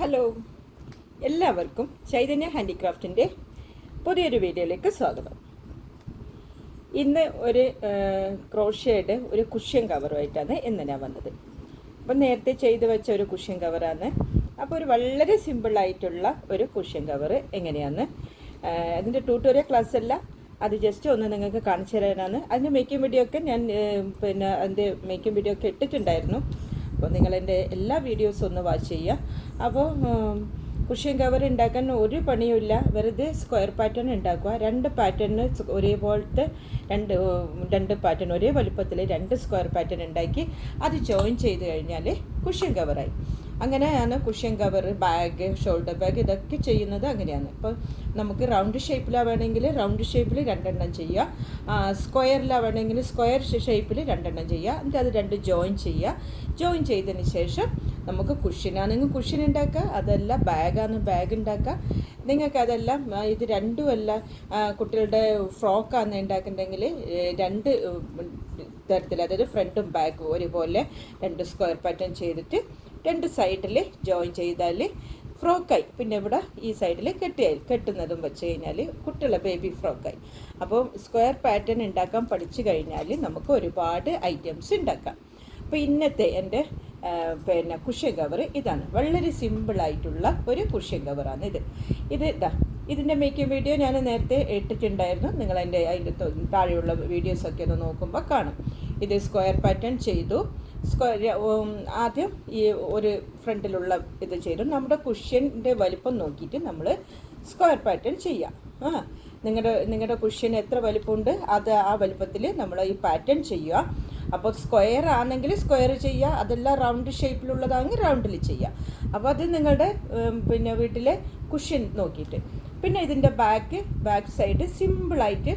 Hello എല്ലാവർക്കും ചൈതന്യ ഹാൻഡിക്രാഫ്റ്റിന്റെ പുതിയൊരു വീഡിയോയിലേക്ക് സ്വാഗതം. ഇന്ന് ഒരു ക്രോഷ്യയുടെ ഒരു കുഷ്യൻ കവറുമായിട്ടാണ് ഇന്ന് ഞാൻ വന്നത്. അപ്പം നേരത്തെ ചെയ്തു വെച്ച ഒരു കുഷ്യൻ കവറാണ്. അപ്പോൾ ഒരു വളരെ സിമ്പിളായിട്ടുള്ള ഒരു കുഷ്യൻ കവർ എങ്ങനെയാണ്? അതിന്റെ ട്യൂട്ടോറിയൽ ക്ലാസ് അല്ല അത് ജസ്റ്റ് ഒന്ന് നിങ്ങൾക്ക് കാണിച്ചു തരാനാണ്. അതിന്റെ മേക്കിംഗ് വീഡിയോ ഒക്കെ ഞാൻ പിന്നെ അതിന്റെ മേക്കിംഗ് വീഡിയോ ഒക്കെ ഇട്ടിട്ടുണ്ടായിരുന്നു. അപ്പോൾ നിങ്ങൾ എന്റെ എല്ലാ വീഡിയോസും ഒന്ന് വാച്ച് ചെയ്യുക അപ്പോൾ കുഷ്യൻ കവർ ഉണ്ടാക്കാൻ ഒരു പണിയുമില്ല വെറുതെ സ്ക്വയർ പാറ്റേൺ ഉണ്ടാക്കുക രണ്ട് പാറ്റേണിന് ഒരേപോലത്തെ രണ്ട് രണ്ട് പാറ്റേൺ ഒരേ വലുപ്പത്തിൽ രണ്ട് സ്ക്വയർ പാറ്റേൺ ഉണ്ടാക്കി അത് ജോയിൻ ചെയ്ത് കഴിഞ്ഞാൽ കുഷ്യൻ കവറായി അങ്ങനെയാണ് cushion cover bag shoulder bag ഇതൊക്കെ ചെയ്യുന്നത് അങ്ങനെയാണ്. ഇപ്പോൾ നമുക്ക് റൗണ്ട് ഷേപ്പിലാണ് വേണമെങ്കിൽ റൗണ്ട് ഷേപ്പിൽ രണ്ടെണ്ണം ചെയ്യുക സ്ക്വയറിലാണ് വേണമെങ്കിൽ സ്ക്വയർ ഷേപ്പിൽ രണ്ടെണ്ണം ചെയ്യുക എന്നിട്ട് അത് രണ്ട് ജോയിൻ ചെയ്യുക ജോയിൻ ചെയ്തതിന് ശേഷം നമുക്ക് കുഷ്യനാണെങ്കിൽ കുഷ്യൻ ഉണ്ടാക്കുക അതല്ല ബാഗാണ് ബാഗ് ഉണ്ടാക്കുക നിങ്ങൾക്ക് അതെല്ലാം ഇത് രണ്ടുമല്ല കുട്ടികളുടെ ഫ്രോക്കാണ് ഉണ്ടാക്കുന്നുണ്ടെങ്കിൽ രണ്ട് തരത്തിൽ അതായത് ഫ്രണ്ടും ബാക്കും ഒരുപോലെ രണ്ട് സ്ക്വയർ പാറ്റേൺ ചെയ്തിട്ട് രണ്ട് സൈഡിൽ ജോയിൻ ചെയ്താൽ ഫ്രോക്കായി. പിന്നെ ഇവിടെ ഈ സൈഡിൽ കെട്ടിയായി കെട്ടുന്നതും വെച്ച് കഴിഞ്ഞാൽ കുട്ടികളെ ബേബി ഫ്രോക്കായി. അപ്പോൾ സ്ക്വയർ പാറ്റേൺ ഉണ്ടാക്കാൻ പഠിച്ചു കഴിഞ്ഞാൽ നമുക്ക് ഒരുപാട് ഐറ്റംസ് ഉണ്ടാക്കാം. അപ്പോൾ ഇന്നത്തെ എന്റെ പിന്നെ കുഷ്യൻ കവർ ഇതാണ്. വളരെ സിമ്പിളായിട്ടുള്ള ഒരു കുഷ്യൻ കവറാണ് ഇത്. ഇത് ഇതാ ഇതിന്റെ മേക്കിംഗ് വീഡിയോ ഞാൻ നേരത്തെ ഇട്ടിട്ടുണ്ടായിരുന്നു. നിങ്ങൾ എന്റെ അതിന്റെ താഴെയുള്ള വീഡിയോസൊക്കെ ഒന്ന് നോക്കുമ്പോൾ കാണും. ഇത് സ്ക്വയർ പാറ്റേൺ ചെയ്തു. സ്ക്വയർ ആദ്യം ഈ ഒരു ഫ്രണ്ടിലുള്ള ഇത് ചെയ്തു. നമ്മുടെ കുഷ്യന്റെ വലിപ്പം നോക്കിയിട്ട് നമ്മൾ സ്ക്വയർ പാറ്റേൺ ചെയ്യാം. ആ നിങ്ങളുടെ നിങ്ങളുടെ കുഷ്യൻ എത്ര വലിപ്പമുണ്ട്? അത് ആ വലിപ്പത്തിൽ നമ്മൾ ഈ പാറ്റേൺ ചെയ്യുക. അപ്പോൾ സ്ക്വയർ ആണെങ്കിൽ സ്ക്വയർ ചെയ്യുക. അതെല്ലാം റൗണ്ട് ഷേപ്പിലുള്ളതാണെങ്കിൽ റൗണ്ടിൽ ചെയ്യുക അപ്പോൾ അത് നിങ്ങളുടെ പിന്നെ വീട്ടിലെ കുഷ്യൻ നോക്കിയിട്ട്. പിന്നെ ഇതിന്റെ ബാക്ക് ബാക്ക് സൈഡ് സിമ്പിളായിട്ട്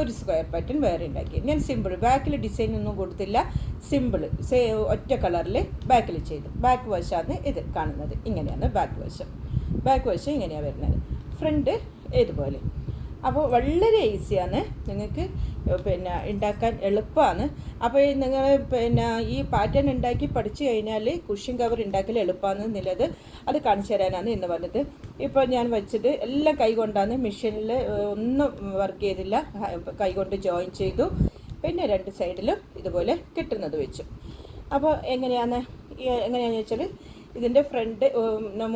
ഒരു സ്ക്വയർ പാറ്റേൺ വേറെ ഉണ്ടാക്കി. ഞാൻ സിമ്പിൾ ബാക്കിൽ ഡിസൈൻ ഒന്നും കൊടുത്തില്ല. സിമ്പിൾ സേ ഒറ്റ കളറിൽ ബാക്കിൽ ചെയ്തു. ബാക്ക് വശമാണ് ഇത് കാണുന്നത്. ഇങ്ങനെയാണ് ബാക്ക് വശം. ബാക്ക് വശം ഇങ്ങനെയാണ് വരുന്നത്. ഫ്രണ്ട് ഇതുപോലെ അപ്പോൾ വളരെ ഈസിയാണ് നിങ്ങൾക്ക് പിന്നെ ഉണ്ടാക്കാൻ എളുപ്പമാണ്. അപ്പോൾ നിങ്ങൾ പിന്നെ ഈ പാറ്റേൺ ഉണ്ടാക്കി പഠിച്ചു കഴിഞ്ഞാൽ കുഷ്യൻ കവർ ഉണ്ടാക്കൽ എളുപ്പമാണെന്നുള്ളത് അത് കാണിച്ചു തരാനാണ് ഇന്ന് വന്നത് ഇപ്പോൾ ഞാൻ വെച്ചത് എല്ലാം കൈകൊണ്ടാണ് മെഷീനിൽ ഒന്നും വർക്ക് ചെയ്തില്ല. കൈകൊണ്ട് ജോയിൻ ചെയ്തു. പിന്നെ രണ്ട് സൈഡിലും ഇതുപോലെ കിട്ടുന്നത് വെച്ചു. അപ്പോൾ എങ്ങനെയാണ് എങ്ങനെയാണെന്ന് വെച്ചാൽ ഇതിന്റെ ഫ്രണ്ട്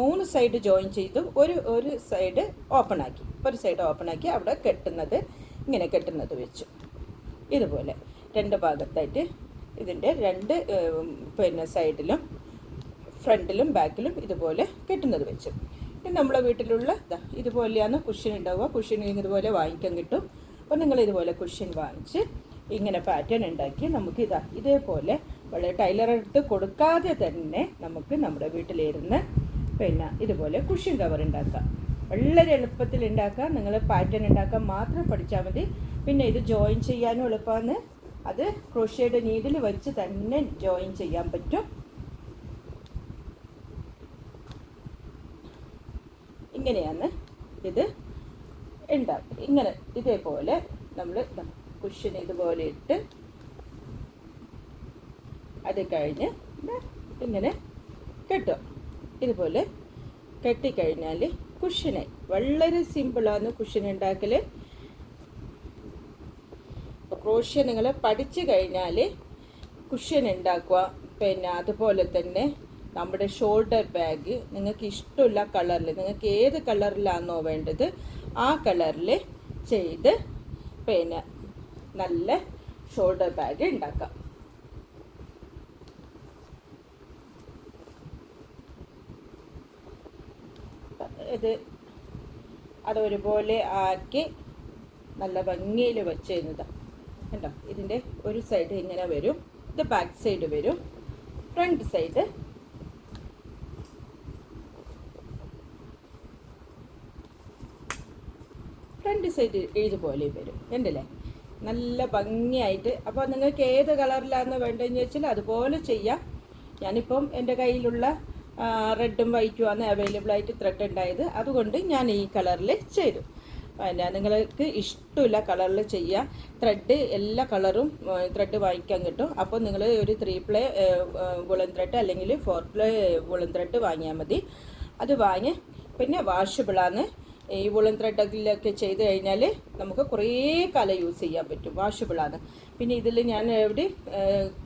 മൂന്ന് സൈഡ് ജോയിൻ ചെയ്തു. ഒരു ഒരു സൈഡ് ഓപ്പൺ ആക്കി. ഒരു സൈഡ് ഓപ്പൺ ആക്കി അവിടെ കെട്ടുന്നത് ഇങ്ങനെ കെട്ടുന്നത് വെച്ചു. ഇതുപോലെ. രണ്ട് ഭാഗത്തായിട്ട് ഇതിന്റെ രണ്ട് പിന്നെ സൈഡിലും ഫ്രണ്ടിലും ബാക്കിലും ഇതുപോലെ കെട്ടുന്നത് വെച്ചു. നമ്മളെ വീട്ടിലുള്ള ഇതാ ഇതുപോലെയാണ് കുഷ്യൻ ഉണ്ടാവുക. കുഷ്യൻ ഇതുപോലെ വാങ്ങിക്കാൻ കിട്ടും. അപ്പോൾ നിങ്ങൾ ഇതുപോലെ കുഷ്യൻ വാങ്ങിച്ച് ഇങ്ങനെ പാറ്റേൺ ഉണ്ടാക്കി നമുക്ക് ഇതാ ഇതേപോലെ വളരെ ടൈലർ എടുത്ത് കൊടുക്കാതെ തന്നെ നമുക്ക് നമ്മുടെ വീട്ടിലിരുന്ന് പിന്നെ ഇതുപോലെ കുഷ്യൻ കവർ ഉണ്ടാക്കാം. വളരെ എളുപ്പത്തിൽ ഉണ്ടാക്കാം. നിങ്ങൾ പാറ്റേൺ ഉണ്ടാക്കാൻ മാത്രം പഠിച്ചാൽ മതി. പിന്നെ ഇത് ജോയിൻ ചെയ്യാനും എളുപ്പമാണ്. അത് ക്രോഷ്യയുടെ നീഡിൽ വെച്ച് തന്നെ ജോയിൻ ചെയ്യാൻ പറ്റും. ഇങ്ങനെയാണ് ഇത് ഉണ്ടാക്കുക ഇങ്ങനെ ഇതേപോലെ നമ്മൾ കുഷ്യൻ ഇതുപോലെ ഇട്ട് അത് കഴിഞ്ഞ് ഇങ്ങനെ കെട്ടുക. ഇതുപോലെ കെട്ടിക്കഴിഞ്ഞാൽ കുഷ്യനായി വളരെ സിമ്പിളാണ് കുഷൻ ഉണ്ടാക്കൽ ക്രോഷ്യ നിങ്ങൾ പഠിച്ചു കഴിഞ്ഞാൽ കുഷ്യൻ ഉണ്ടാക്കുക. പിന്നെ അതുപോലെ തന്നെ നമ്മുടെ ഷോൾഡർ ബാഗ് നിങ്ങൾക്ക് ഇഷ്ടമുള്ള കളറിൽ നിങ്ങൾക്ക് ഏത് കളറിലാണോ വേണ്ടത് ആ കളറിൽ ചെയ്ത് പിന്നെ നല്ല ഷോൾഡർ ബാഗ് ഉണ്ടാക്കാം. ഇത് അത് ഒരുപോലെ ആക്കി നല്ല ഭംഗിയിൽ വെച്ച് കഴിഞ്ഞതാണ് കണ്ടോ? ഇതിന്റെ ഒരു സൈഡ് ഇങ്ങനെ വരും. ഇത് ബാക്ക് സൈഡ് വരും. ഫ്രണ്ട് സൈഡ് ഫ്രണ്ട് സൈഡ് ഇതുപോലെ വരും. കണ്ടില്ലേ? നല്ല ഭംഗിയായിട്ട്. അപ്പോൾ നിങ്ങൾക്ക് ഏത് കളറിലാണ് വേണ്ടതെന്ന് വെച്ചാൽ അതുപോലെ ചെയ്യാം. ഞാനിപ്പം എന്റെ കയ്യിലുള്ള റെഡും വൈറ്റും ആണ് അവൈലബിൾ ആയിട്ട് ത്രെഡ് ഉണ്ടായത്. അതുകൊണ്ട് ഞാൻ ഈ കളറിൽ ചെയ്തു. പിന്നെ നിങ്ങൾക്ക് ഇഷ്ടമില്ല കളറിൽ ചെയ്യാം ത്രെഡ് എല്ലാ കളറും ത്രെഡ് വാങ്ങിക്കാൻ കിട്ടും. അപ്പോൾ നിങ്ങൾ ഒരു ത്രീ പ്ലേ വുളൻ ത്രെഡ് അല്ലെങ്കിൽ ഫോർ പ്ലേ വുളൻ ത്രെഡ് വാങ്ങിയാൽ മതി. അത് വാങ്ങി പിന്നെ വാഷബിളാണ് ഈ വുളൻ ത്രെഡിലൊക്കെ ചെയ്ത് കഴിഞ്ഞാൽ നമുക്ക് കുറേ കാലം യൂസ് ചെയ്യാൻ പറ്റും. വാഷബിളാണ് പിന്നെ ഇതിൽ ഞാൻ എവിടെ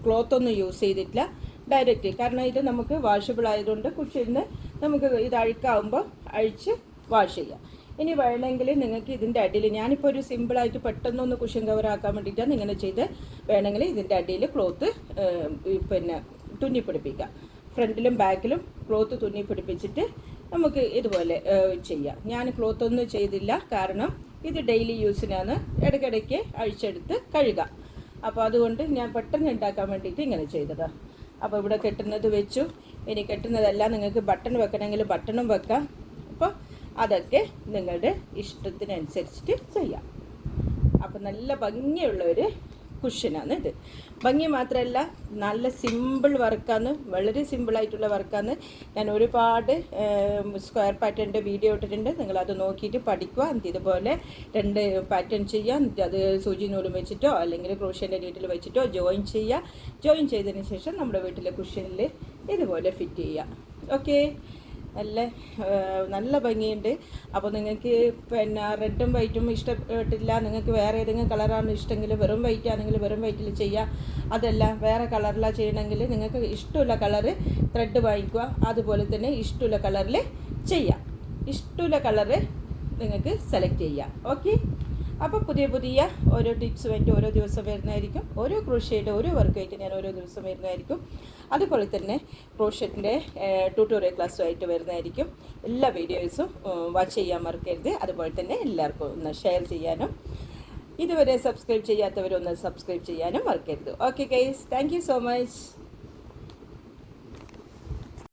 ക്ലോത്തൊന്നും യൂസ് ചെയ്തിട്ടില്ല. ഡയറക്റ്റ് കാരണം ഇത് നമുക്ക് വാഷബിൾ ആയതുകൊണ്ട് കുഷിന്ന് നമുക്ക് ഇത് അഴുക്കാവുമ്പോൾ അഴിച്ച് വാഷ് ചെയ്യാം. ഇനി വേണമെങ്കിൽ നിങ്ങൾക്ക് ഇതിന്റെ അടിയിൽ ഞാനിപ്പോൾ ഒരു സിമ്പിളായിട്ട് പെട്ടെന്നൊന്ന് കവർ ആക്കാൻ വേണ്ടിയിട്ടാണ് ഇങ്ങനെ ചെയ്ത് വേണമെങ്കിൽ ഇതിന്റെ അടിയിൽ ക്ലോത്ത് പിന്നെ തുന്നി പിടിപ്പിക്കാം. ഫ്രണ്ടിലും ബാക്കിലും ക്ലോത്ത് തുന്നി പിടിപ്പിച്ചിട്ട് നമുക്ക് ഇതുപോലെ ചെയ്യാം. ഞാൻ ക്ലോത്ത് ഒന്നും ചെയ്തില്ല. കാരണം ഇത് ഡെയിലി യൂസിനാണ് ഇടയ്ക്കിടയ്ക്ക് അഴിച്ചെടുത്ത് കഴുകാം. അപ്പോൾ അതുകൊണ്ട് ഞാൻ പെട്ടെന്ന് ഉണ്ടാക്കാൻ വേണ്ടിയിട്ട് ഇങ്ങനെ ചെയ്തതാണ് അപ്പോൾ ഇവിടെ കെട്ടുന്നത് വെച്ചു. ഇനി കെട്ടുന്നതെല്ലാം നിങ്ങൾക്ക് ബട്ടൺ വെക്കണമെങ്കിൽ ബട്ടണും വെക്കാം. അപ്പോൾ അതൊക്കെ നിങ്ങളുടെ ഇഷ്ടത്തിനനുസരിച്ചിട്ട് ചെയ്യാം. അപ്പോൾ നല്ല ഭംഗിയുള്ള ഒരു കുഷനാണ് ഇത്. ഭംഗി മാത്രമല്ല നല്ല സിമ്പിൾ വർക്കാണ് വളരെ സിമ്പിളായിട്ടുള്ള വർക്കാണ് ഞാൻ ഒരുപാട് സ്ക്വയർ പാറ്റേണിന്റെ വീഡിയോ ഇട്ടിട്ടുണ്ട്. നിങ്ങളത് നോക്കിയിട്ട് പഠിക്കുക. എന്നിട്ട് ഇതുപോലെ രണ്ട് പാറ്റേൺ ചെയ്യുക. എന്നിട്ട് അത് സൂചി നൂലും വെച്ചിട്ടോ അല്ലെങ്കിൽ ക്രോഷ്യന്റെ നീറ്റിൽ വെച്ചിട്ടോ ജോയിൻ ചെയ്യുക. ജോയിൻ ചെയ്തതിന് ശേഷം നമ്മുടെ വീട്ടിലെ കുഷ്യനിൽ ഇതുപോലെ ഫിറ്റ് ചെയ്യുക. ഓക്കെ നല്ല നല്ല ഭംഗിയുണ്ട്. അപ്പോൾ നിങ്ങൾക്ക് പിന്നെ റെഡും വൈറ്റും ഇഷ്ടപ്പെട്ടില്ല നിങ്ങൾക്ക് വേറെ ഏതെങ്കിലും കളറാണ് ഇഷ്ടമെങ്കിൽ വെറും വൈറ്റ് ആണെങ്കിൽ വെറും വൈറ്റിൽ ചെയ്യുക. അതല്ല വേറെ കളറിലാണ് ചെയ്യണമെങ്കിൽ നിങ്ങൾക്ക് ഇഷ്ടമുള്ള കളറ് ത്രെഡ് വാങ്ങിക്കുക. അതുപോലെ തന്നെ ഇഷ്ടമുള്ള കളറിൽ ചെയ്യാം ഇഷ്ടമുള്ള കളറ് നിങ്ങൾക്ക് സെലക്ട് ചെയ്യാം ഓക്കെ അപ്പോൾ പുതിയ പുതിയ ഓരോ ടിപ്സ് ടിപ്സുമായിട്ട് ഓരോ ദിവസം വരുന്നതായിരിക്കും. ഓരോ ക്രോഷ്യയുടെ ഓരോ വർക്കായിട്ട് ഞാൻ ഓരോ ദിവസം വരുന്നതായിരിക്കും. അതുപോലെ തന്നെ ക്രോഷ്യത്തിന്റെ ട്യൂട്ടോറിയൽ ക്ലാസ്സുമായിട്ട് വരുന്നതായിരിക്കും. എല്ലാ വീഡിയോസും വാച്ച് ചെയ്യാൻ മറക്കരുത്. അതുപോലെ തന്നെ എല്ലാവർക്കും ഒന്ന് ഷെയർ ചെയ്യാനും ഇതുവരെ സബ്സ്ക്രൈബ് ചെയ്യാത്തവരൊന്ന് സബ്സ്ക്രൈബ് ചെയ്യാനും മറക്കരുത്. Okay guys thank so much